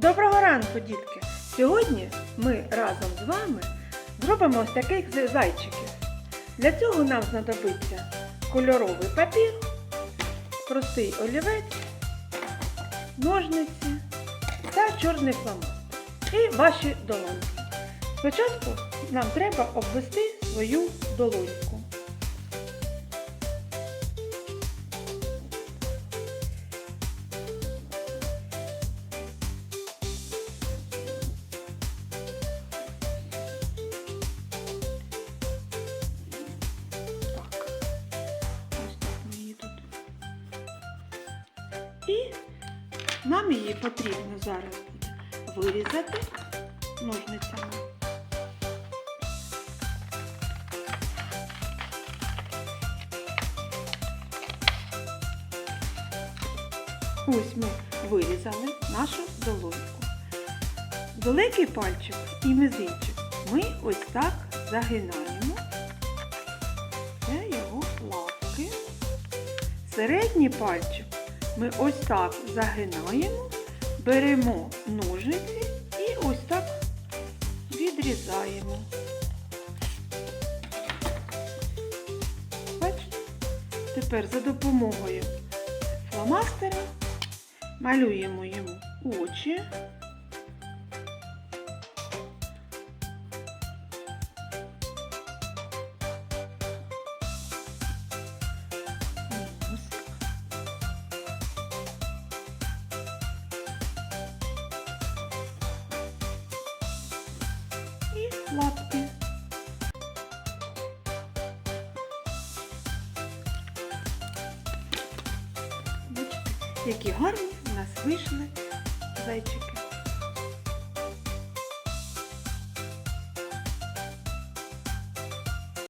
Доброго ранку, дітки! Сьогодні ми разом з вами зробимо ось таких зайчиків. Для цього нам знадобиться кольоровий папір, простий олівець, ножниці та чорний фломастер. І ваші долоньки. Спочатку нам треба обвести свою долоньку. І нам її потрібно зараз буде вирізати ножницями. Ось ми вирізали нашу долоньку. Великий пальчик і мизинчик ми ось так загинаємо. Це його лапки. Середній пальчик ми ось так загинаємо, беремо ножиці і ось так відрізаємо. Тепер за допомогою фломастера малюємо йому очі. Лапки. Бачите, які гарні у нас вийшли зайчики.